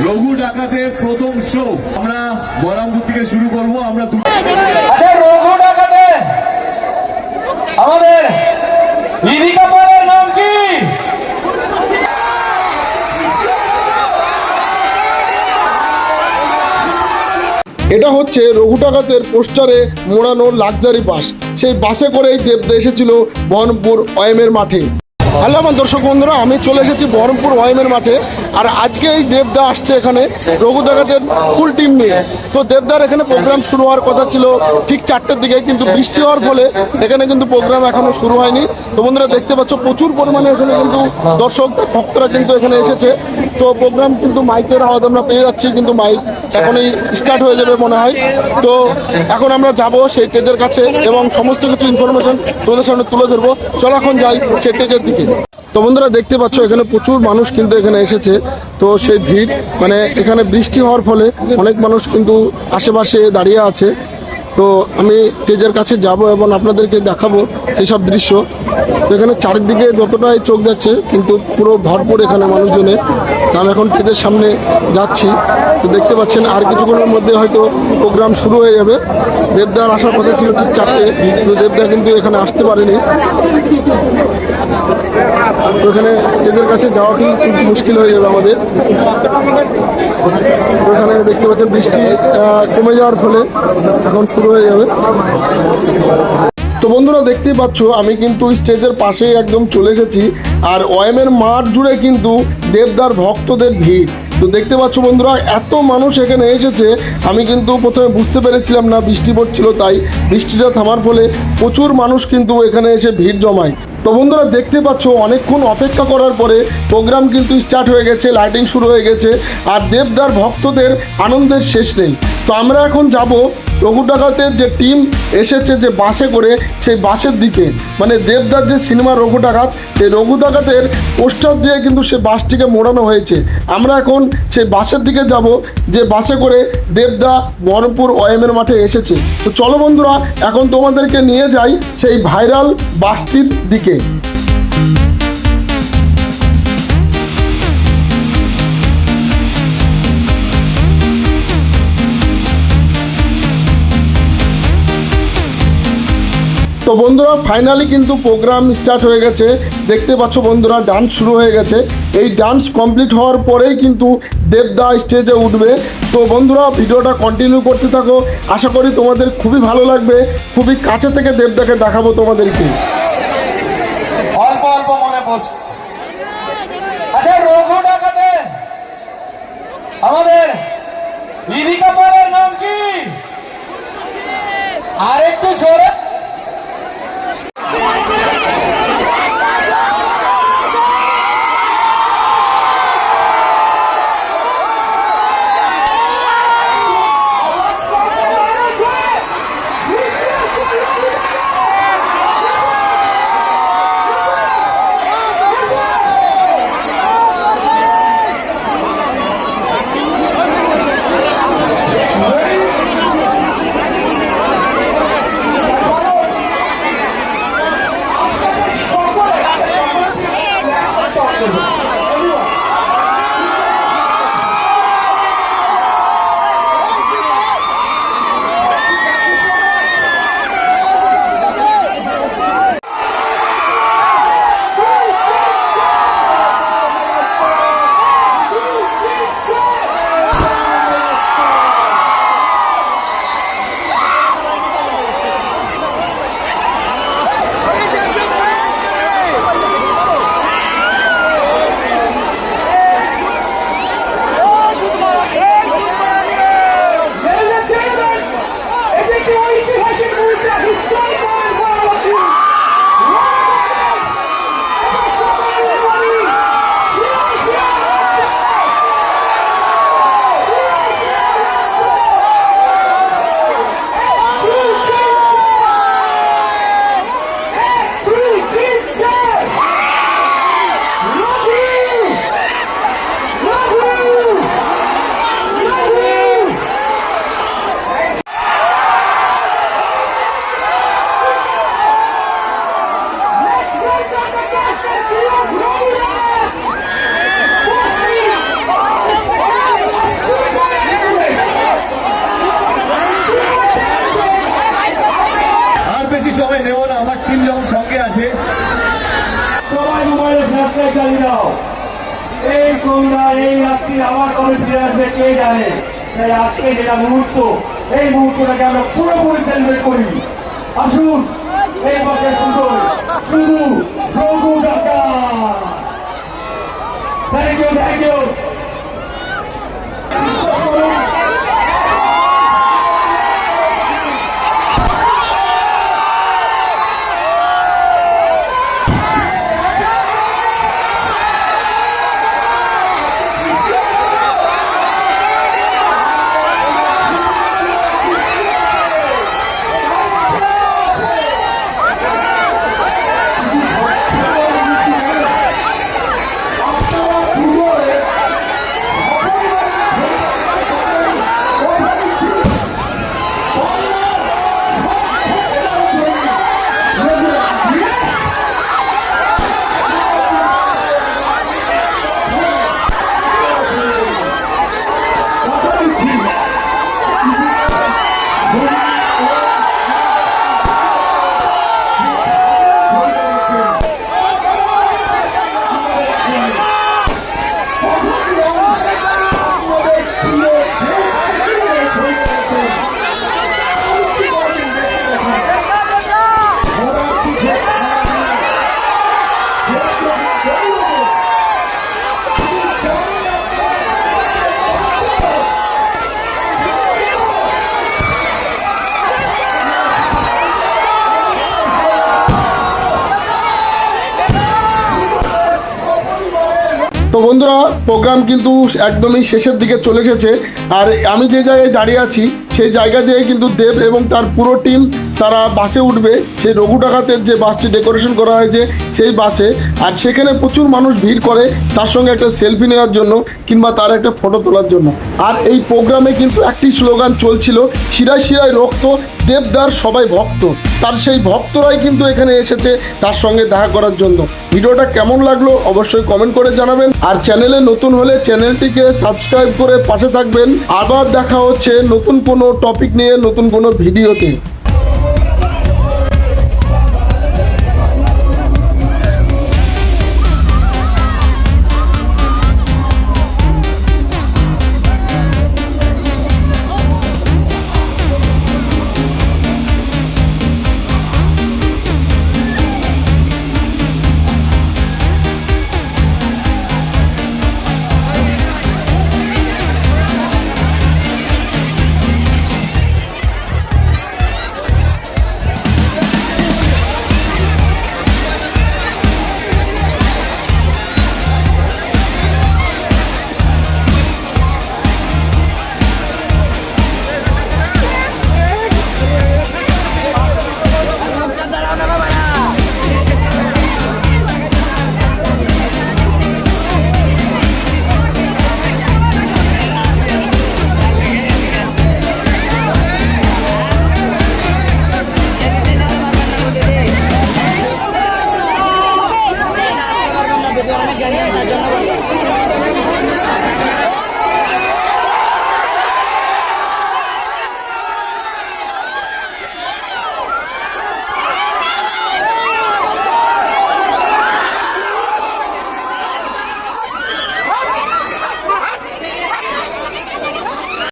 রঘু ডাকাতের প্রথম শো। আমরা বহরমপুর থেকে শুরু করব আমরা আচ্ছা রঘু ডাকাতে। আমাদের লিপিকা পালের নাম কি? এটা হচ্ছে রঘু ডাকাতের পোস্টারে মোড়ানো লাক্সারি বাস। সেই বাসে করেই দেবদা এসেছিল বহরমপুর ওয়েমের মাঠে। হ্যালো আমার দর্শক বন্ধুরা আমি চলে এসেছি বহরমপুর ওয়েমের মাঠে। আর আজকে এই দেবদা আসছে এখানে রঘু ডাকাতের ফুল টিম নিয়ে। তো দেবদার এখানে প্রোগ্রাম শুরু হওয়ার কথা ছিল ঠিক চারটের দিকে, কিন্তু বৃষ্টি হওয়ার ফলে এখানে কিন্তু প্রোগ্রাম এখনও শুরু হয়নি। তো বন্ধুরা দেখতে পাচ্ছ, প্রচুর পরিমাণে এখানে কিন্তু দর্শক, ভক্তরা কিন্তু এখানে এসেছে। তো প্রোগ্রাম কিন্তু মাইকের আওয়াজ আমরা পেয়ে যাচ্ছি, কিন্তু মাইক এখনই স্টার্ট হয়ে যাবে মনে হয়। তো এখন আমরা যাব সেই স্টেজের কাছে এবং সমস্ত কিছু ইনফরমেশন তোমাদের সামনে তুলে ধরবো। চলো এখন যাই সেই স্টেজের দিকে। তো বন্ধুরা দেখতে পাচ্ছ, এখানে প্রচুর মানুষ কিন্তু এখানে এসেছে। তো সেই ভিড় মানে এখানে বৃষ্টি হওয়ার ফলে অনেক মানুষ কিন্তু আশেপাশে দাঁড়িয়ে আছে। তো আমি স্টেজের কাছে যাব এবং আপনাদেরকে দেখাবো এইসব দৃশ্য। তো এখানে চারিদিকে যতটাই চোখ যাচ্ছে, কিন্তু পুরো ভরপুর এখানে মানুষজনের। আমি এখন স্টেজের সামনে যাচ্ছি। তো দেখতে পাচ্ছেন, আর কিছুক্ষণের মধ্যে হয়তো প্রোগ্রাম শুরু হয়ে যাবে। দেবদার আসার কথা ছিল ঠিক চারটে, কিন্তু দেবদা কিন্তু এখানে আসতে পারেনি। এখানে স্টেজের কাছে যাওয়া কিন্তু খুব মুশকিল হয়ে যাবে আমাদের? তো এখানে দেখতে পাচ্ছেন বৃষ্টি কমে যাওয়ার ফলে এখন শুরু হয়ে যাবে। তো বন্ধুরা দেখতেই পাচ্ছ, আমি কিন্তু স্টেজের পাশেই একদম চলে এসেছি, আর ওয়েমের মাঠ জুড়ে কিন্তু দেবদার ভক্তদের ভিড়। তো দেখতে পাচ্ছ বন্ধুরা, এত মানুষ এখানে এসেছে, আমি কিন্তু প্রথমে বুঝতে পেরেছিলাম না বৃষ্টি পড়ছিল তাই। বৃষ্টিটা থামার ফলে প্রচুর মানুষ কিন্তু এখানে এসে ভিড় জমায়। তো বন্ধুরা দেখতে পাচ্ছ, অনেকক্ষণ অপেক্ষা করার পরে প্রোগ্রাম কিন্তু স্টার্ট হয়ে গেছে লাইটিং শুরু হয়ে গেছে, আর দেবদার ভক্তদের আনন্দের শেষ নেই। তো আমরা এখন যাব রঘু ডাকাতের যে টিম এসেছে যে বাসে করে, সেই বাসের দিকে। মানে দেবদার যে সিনেমা রঘু ডাকাত সেই রঘু ডাকাতের পোস্টার দিয়ে কিন্তু সে বাসটিকে মোড়ানো হয়েছে। আমরা এখন সেই বাসের দিকে যাব, যে বাসে করে দেবদা বহরমপুর ওয়েমের মাঠে এসেছে। তো চলো বন্ধুরা, এখন তোমাদেরকে নিয়ে যাই সেই ভাইরাল বাসটির দিকে। তো বন্ধুরা ফাইনালি কিন্তু প্রোগ্রাম স্টার্ট হয়ে গেছে। দেখতে পাচ্ছ বন্ধুরা ডান্স শুরু হয়ে গেছে। এই ডান্স কমপ্লিট হওয়ার পরেই কিন্তু দেবদা স্টেজে উঠবে। তো বন্ধুরা, ভিডিওটা কন্টিনিউ করতে থাকো। আশা করি তোমাদের খুবই ভালো লাগবে। খুবই কাছে থেকে দেবদাকে দেখাবো তোমাদেরকে। আচ্ছা আমাদের নাম কি? বেশি নেব না, আমার তিনজন সঙ্গে আছে। সবাই মোবাইলে ফ্ল্যাশলাইট চালিয়ে দাও। এই সন্ধ্যা, এই রাত্রি আমার কবে ফিরে আসবে, কে জানে? তাই আজকে যেটা মুহূর্ত, এই মুহূর্তটাকে আমরা পুরোপুরি সেলিব্রেট করি। আসুন, এই বছর পুজো শুধু রঘু ডাকা থ্যাংক ইউ থ্যাংক ইউ বন্ধুরা প্রোগ্রাম কিন্তু একদমই শেষের দিকে চলে এসেছে। আর আমি যে জায়গায় দাঁড়িয়ে আছি, সেই জায়গা দিয়ে কিন্তু দেব এবং তার পুরো টিম তারা বাসে উঠবে, সেই রঘু ডাকাতের যে বাসটি ডেকোরেশন করা হয়েছে, সেই বাসে। আর সেখানে প্রচুর মানুষ ভিড় করে তার সঙ্গে একটা সেলফি নেওয়ার জন্য কিংবা তার একটা ফটো তোলার জন্য। আর এই প্রোগ্রামে কিন্তু একটি স্লোগান চলছিল, শিরায় শিরায় রক্ত, দেবদার সবাই ভক্ত। তার সেই ভক্তরাই কিন্তু এখানে এসেছে তার সঙ্গে দেখা করার জন্য। ভিডিওটা কেমন লাগল অবশ্যই কমেন্ট করে জানাবেন। আর চ্যানেলে নতুন হলে চ্যানেলটিকে সাবস্ক্রাইব করে পাশে থাকবেন। আবার দেখা হচ্ছে নতুন কোনো টপিক নিয়ে, নতুন কোনো ভিডিওতে